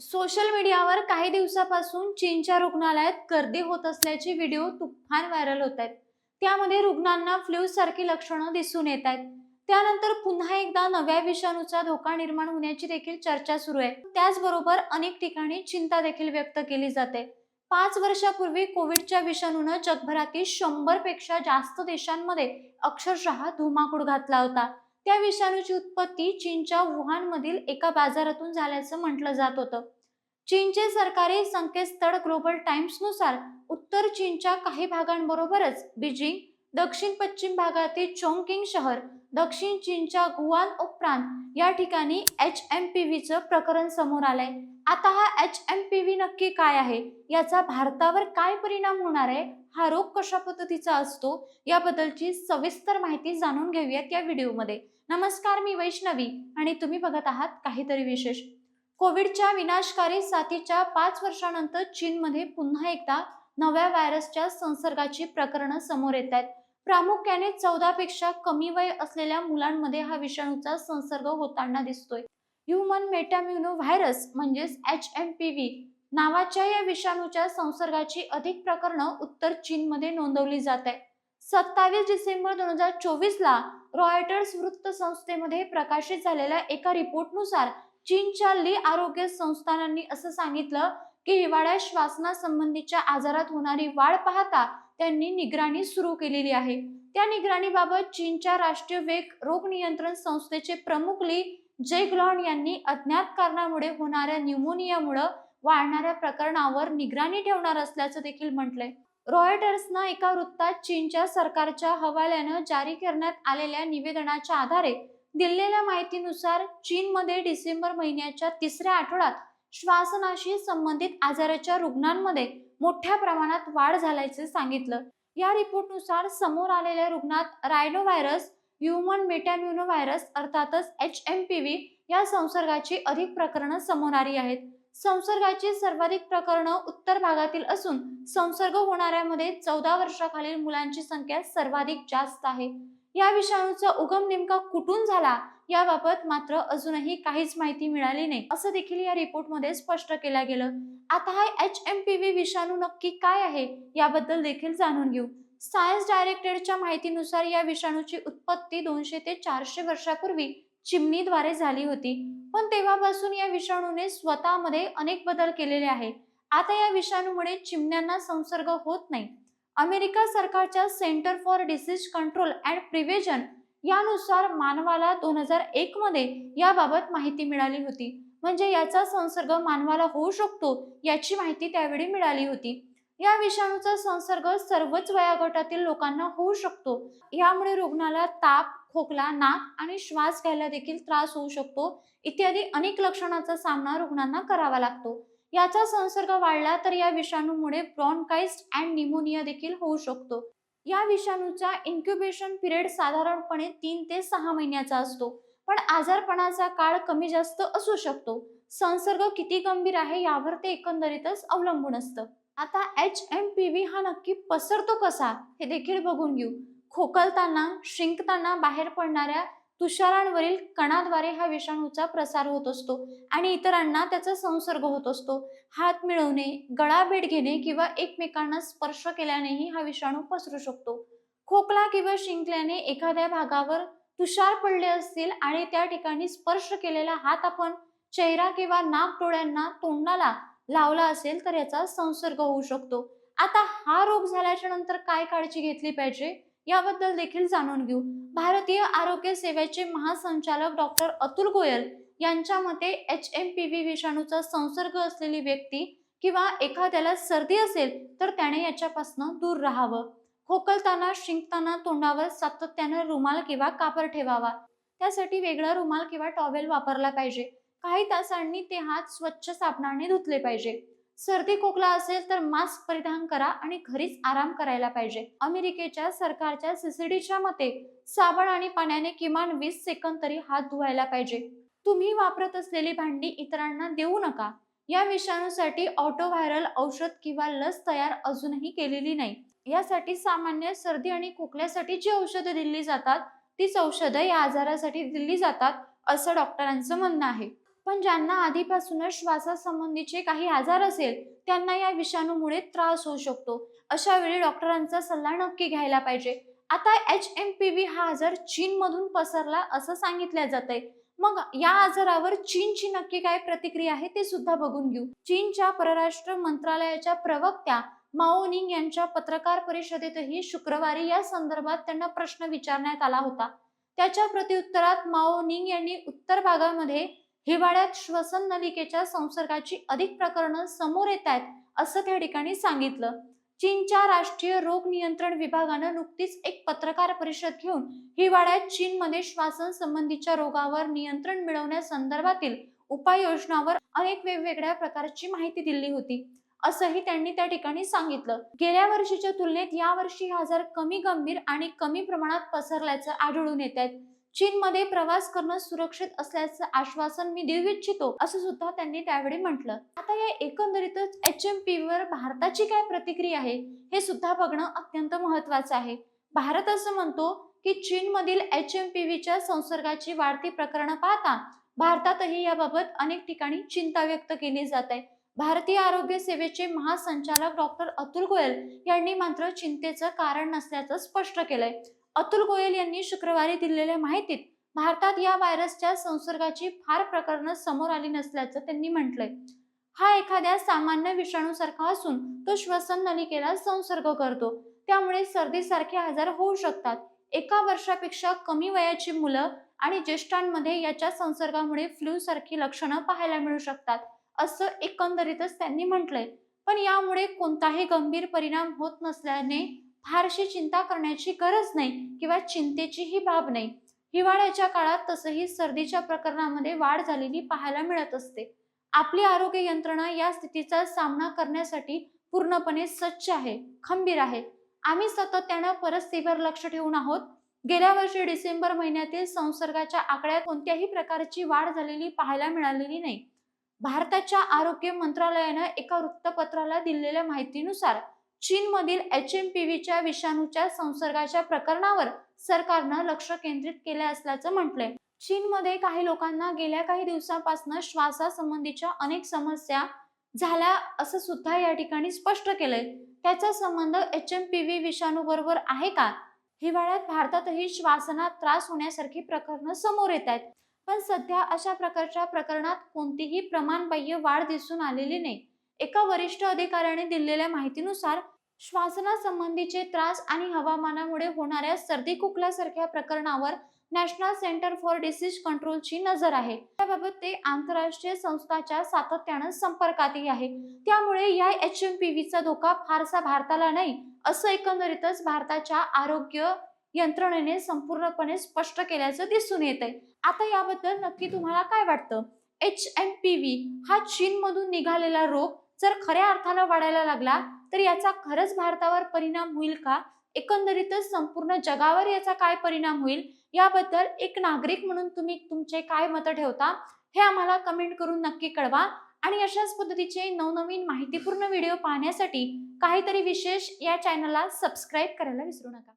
Social मीडियावर काही दिवसापासून चीनच्या रुग्णालयात गर्दी होत असल्याचे व्हिडिओ तुफान व्हायरल होत आहेत. त्यामध्ये रुग्णांना फ्लू सारखी लक्षणं दिसून येत आहेत. त्यानंतर पुन्हा एकदा नव्या विषाणूचा धोका निर्माण होण्याची देखील चर्चा सुरू आहे. त्याचबरोबर अनेक ठिकाणी चिंता देखील व्यक्त केली जाते. पाच वर्षापूर्वी कोविडच्या विषाणूनं जगभरातील शंभरपेक्षा जास्त देशांमध्ये अक्षरशः धुमाकूळ घातला होता. त्या विषाणूची उत्पत्ती चीनच्या वुहानमधील एका बाजारातून झाल्याचं म्हटलं जात होतं. चीनचे सरकारी संकेतस्थळ ग्लोबल टाइम्सनुसार उत्तर चीनच्या काही भागांबरोबरच बीजिंग दक्षिण पश्चिम भागातील चोंगकिंग शहर दक्षिण चीनच्या गुआन उपरांत या ठिकाणी एच एम पी व्हीचं प्रकरण समोर आलंय. आता हा एच एम पी व्ही नक्की काय आहे? याचा भारतावर काय परिणाम होणार आहे? हा रोग कशा पद्धतीचा असतो? याबद्दलची सविस्तर माहिती जाणून घेऊयात या व्हिडिओमध्ये. नमस्कार मी वैष्णवी आणि तुम्ही बघत आहात काहीतरी विशेष. कोविडच्या विनाशकारी साथीच्या पाच वर्षानंतर चीनमध्ये पुन्हा एकदा नव्या व्हायरसच्या संसर्गाची प्रकरणं समोर येत आहेत. प्रामुख्याने चौदा पेक्षा कमी वय असलेल्या मुलांमध्ये हा विषाणूचा संसर्ग होताना दिसतोय. ह्युमन मेटाम्युनो व्हायरस म्हणजेच एच एम पी व्ही नावाच्या या विषाणूच्या संसर्गाची अधिक प्रकरणं उत्तर चीनमध्ये नोंदवली जात आहे सत्तावीस डिसेंबर दोन हजार चोवीसला रॉयटर्स वृत्त संस्थेमध्ये प्रकाशित झालेल्या एका रिपोर्टनुसार चीनच्या ली आरोग्य संस्थानांनी असं सांगितलं की हिवाळ्यात श्वासनासंबंधीच्या आजारात होणारी वाढ पाहता त्यांनी निगराणी सुरू केलेली आहे. त्या निगराणीबाबत चीनच्या राष्ट्रीय वेग रोग नियंत्रण संस्थेचे प्रमुख ली जेगलॉन यांनी अज्ञात कारणामुळे होणाऱ्या न्यूमोनियामुळे वाढणाऱ्या प्रकरणावर निगराणी ठेवणार असल्याचं देखील म्हटलंय. रॉयटर्सनं एका वृत्तात चीनच्या सरकारच्या हवाल्यानं जारी करण्यात आलेल्या निवेदनाच्या आधारे दिलेल्या माहितीनुसार चीनमध्ये डिसेंबर महिन्याच्या तिसऱ्या आठवड्यात श्वासनाशी संबंधित आजाराच्या रुग्णांमध्ये मोठ्या प्रमाणात वाढ झाल्याचे सांगितलं. या रिपोर्टनुसार समोर आलेल्या रुग्णात rhino virus human metapneumo virus अर्थातच एच एम पी व्ही या संसर्गाची अधिक प्रकरणं समोर आली आहेत. संसर्गाची सर्वाधिक प्रकरणं उत्तर भागातील असून संसर्ग होणाऱ्यामध्ये चौदा वर्षाखालील मुलांची संख्या सर्वाधिक जास्त आहे. या विषाणूचा उगम नेमका कुठून झाला? याबाबत मात्र अजूनही काहीच माहिती मिळाली नाही असं देखील या रिपोर्टमध्ये स्पष्ट केलं गेलं. आता हा एच एम पी व्ही विषाणू नक्की काय आहे याबद्दल देखील जाणून घेऊ. सायन्स डायरेक्टरच्या माहितीनुसार या विषाणूची उत्पत्ती दोनशे ते चारशे वर्षापूर्वी चिमणीद्वारे झाली होती. पण तेव्हापासून या विषाणूने स्वतःमध्ये अनेक बदल केलेले आहे आता या विषाणूमुळे चिमण्यांना संसर्ग होत नाही. अमेरिका सरकारच्या centre for disease control and prevention यानुसार मानवाला दोन हजार एक मध्ये याबाबत माहिती मिळाली होती. म्हणजे याचा संसर्ग मानवाला होऊ शकतो याची माहिती त्यावेळी मिळाली होती. या विषाणूचा संसर्ग सर्वच वयागटातील लोकांना होऊ शकतो. यामुळे रुग्णाला ताप खोकला नाक आणि श्वास घ्यायला देखील त्रास होऊ शकतो. इत्यादी अनेक लक्षणांचा सामना रुग्णांना करावा लागतो. याचा संसर्ग वाढला तर या विषाणूमुळे ब्रॉनकाइस्ट अँड निमोनिया देखील होऊ शकतो. या विषाणूचा इन्क्युबेशन पिरियड साधारणपणे तीन ते सहा महिन्याचा असतो पण आजारपणाचा काळ कमी जास्त असू शकतो. संसर्ग किती गंभीर आहे यावर ते एकंदरीतच अवलंबून असतं. आता एच एम पी व्ही हा नक्की पसरतो कसा हे देखील बघून घेऊ. खोकलताना शिंकताना बाहेर पडणाऱ्या तुषारांवरील कणाद्वारे हा विषाणूचा प्रसार होत असतो आणि इतरांना त्याचा संसर्ग होत असतो. हात मिळवणे गळा भेट घेणे किंवा एकमेकांना स्पर्श केल्यानेही हा विषाणू पसरू शकतो. खोकला किंवा शिंकल्याने एखाद्या भागावर तुषार पडले असतील आणि त्या ठिकाणी स्पर्श केलेला हात आपण चेहरा किंवा नाक डोळ्यांना तोंडाला लावला असेल तर याचा संसर्ग होऊ शकतो. आता हा रोग झाल्याच्यानंतर काय काळजी घेतली पाहिजे? याबद्दल देखील जाणून घेऊ. भारतीय आरोग्य सेवेचे महासंचालक डॉक्टर अतुल गोयल यांच्या मते एच एम पी व्ही विषाणूचा संसर्ग असलेली व्यक्ती किंवा एखाद्याला सर्दी असेल तर त्याने याच्यापासून दूर राहावं. खोकलताना शिंकताना तोंडावर सातत्यानं रुमाल किंवा कापर ठेवावा. त्यासाठी वेगळा रुमाल किंवा टॉवेल वापरला पाहिजे. काही तासांनी ते हात स्वच्छ साबणाने धुतले पाहिजे. सर्दी खोकला असेल तर मास्क परिधान करा आणि घरीच आराम करायला पाहिजे. अमेरिकेच्या सरकारच्या सीसीडीच्या मते साबण आणि पाण्याने किमान वीस सेकंद तरी हात धुवायला पाहिजे. तुम्ही वापरत असलेली भांडी इतरांना देऊ नका. या विषाणूसाठी ऑटोव्हायरल औषध किंवा लस तयार अजूनही केलेली नाही. यासाठी सामान्य सर्दी आणि खोकल्यासाठी जी औषधं दिली जातात तीच औषधं या आजारासाठी दिली जातात असं डॉक्टरांचं म्हणणं आहे. पण ज्यांना आधीपासूनच श्वासासंबंधीचे काही आजार असेल त्यांना या विषाणूमुळे त्रास होऊ शकतो. अशा वेळी डॉक्टरांचा सल्ला नक्की घ्यायला पाहिजे. आता एच एम पी व्ही हा आजार चीनमधून पसरला असं सांगितलं जात आहे मग या आजारावर चीनची नक्की काय प्रतिक्रिया आहे ते सुद्धा बघून घेऊ. चीनच्या परराष्ट्र मंत्रालयाच्या प्रवक्त्या माओनिंग यांच्या पत्रकार परिषदेतही शुक्रवारी या संदर्भात त्यांना प्रश्न विचारण्यात आला होता. त्याच्या प्रत्युत्तरात माओनिंग यांनी उत्तर भागामध्ये हिवाळ्यात श्वसन नलिकेच्या संसर्गाची अधिक प्रकरणं समोर येत आहेत असं त्या ठिकाणी सांगितलं. चीनच्या राष्ट्रीय रोग नियंत्रण विभागानं नुकतीच एक पत्रकार परिषद घेऊन हिवाळ्यात चीनमध्ये श्वासन संबंधीच्या रोगावर नियंत्रण मिळवण्यासंदर्भातील उपाययोजनावर अनेक वेगवेगळ्या प्रकारची माहिती दिली होती असंही त्यांनी त्या ठिकाणी सांगितलं. गेल्या वर्षीच्या तुलनेत यावर्षी हा आजार कमी गंभीर आणि कमी प्रमाणात पसरल्याचं आढळून येत आहेत. चीनमध्ये प्रवास करणं सुरक्षित असल्याचं आश्वासन मी देऊ इच्छितो असं सुद्धा त्यांनी त्यावेळी म्हटलं. आता या एकंदरीतच एच एम पी वर भारताची काय प्रतिक्रिया आहे हे सुद्धा बघणं अत्यंत महत्वाचं आहे. भारत असं म्हणतो की चीनमधील एच एम पी व्हीच्या संसर्गाची वाढती प्रकरणं पाहता भारतातही याबाबत अनेक ठिकाणी चिंता व्यक्त केली जात. आहे भारतीय आरोग्य सेवेचे महासंचालक डॉक्टर अतुल गोयल यांनी मात्र चिंतेचं कारण नसल्याचं स्पष्ट केलंय. अतुल गोयल यांनी शुक्रवारी दिलेल्या माहितीत भारतात या व्हायरसच्या संसर्गाची फार प्रकरणं समोर आली नसल्याचं त्यांनी म्हटलंय. हा एखाद्या सामान्य विषाणूसारखा असून तो श्वसन नलिकेला संसर्ग करतो. त्यामुळे सर्दीसारखे आजार होऊ शकतात. एका वर्षापेक्षा कमी वयाची मुलं आणि ज्येष्ठांमध्ये याच्या संसर्गामुळे फ्लू सारखी लक्षणं पाहायला मिळू शकतात असं एकंदरीतच त्यांनी म्हटलंय. पण यामुळे कोणताही गंभीर परिणाम होत नसल्याने फारशी चिंता करण्याची गरज नाही किंवा चिंतेचीही बाब नाही. हिवाळ्याच्या काळात तसंही सर्दीच्या प्रकरणामध्ये वाढ झालेली पाहायला मिळत असते. आपली आरोग्य यंत्रणा या स्थितीचा सामना करण्यासाठी पूर्णपणे सज्ज आहे खंबीर आहे. आम्ही सातत्यानं परिस्थितीवर लक्ष ठेवून आहोत. गेल्या वर्षी डिसेंबर महिन्यातील संसर्गाच्या आकड्यात कोणत्याही प्रकारची वाढ झालेली पाहायला मिळालेली नाही. भारताच्या आरोग्य मंत्रालयानं एका वृत्तपत्राला दिलेल्या माहितीनुसार चीनमधील एच एम पी व्हीच्या विषाणूच्या संसर्गाच्या प्रकरणावर सरकारनं लक्ष केंद्रित केले असल्याचं म्हटलंय. चीनमध्ये काही लोकांना गेल्या काही दिवसापासून श्वासासंबंधीच्या अनेक समस्या झाल्या असं सुद्धा या ठिकाणी स्पष्ट केलंय. त्याचा संबंध एच एम पी व्ही विषाणू बरोबर आहे का? हिवाळ्यात भारतातही श्वासनात त्रास होण्यासारखी प्रकरणं समोर येत आहेत. पण सध्या अशा प्रकारच्या प्रकरणात कोणतीही प्रमाणबाह्य वाढ दिसून आलेली नाही. एका वरिष्ठ अधिकाऱ्याने दिलेल्या माहितीनुसार श्वासनासंबंधीचे त्रास आणि हवामानामुळे होणाऱ्या सर्दी खोकल्यासारख्या प्रकरणावर नॅशनल सेंटर फॉर डिसीज कंट्रोलची नजर आहे. त्याबाबत ते आंतरराष्ट्रीय संस्थाच्या सातत्यानं संपर्कातही आहे. त्यामुळे या एच एम पी व्हीचा धोका फारसा भारताला नाही असं एकंदरीतच भारताच्या आरोग्य यंत्रणेने संपूर्णपणे स्पष्ट केल्याचं दिसून येत आहे आता याबद्दल नक्की तुम्हाला काय वाटतं? एच एम पी व्ही हा चीनमधून निघालेला रोग जर खऱ्या अर्थानं वाढायला लागला तर याचा खरंच भारतावर परिणाम होईल का? एकंदरीतच संपूर्ण जगावर याचा काय परिणाम होईल? याबद्दल एक नागरिक म्हणून तुम्ही तुमचे काय मतं ठेवता हे आम्हाला कमेंट करून नक्की कळवा. आणि अशाच पद्धतीचे नवनवीन माहितीपूर्ण व्हिडिओ पाहण्यासाठी काहीतरी विशेष या चॅनलला सबस्क्राईब करायला विसरू नका.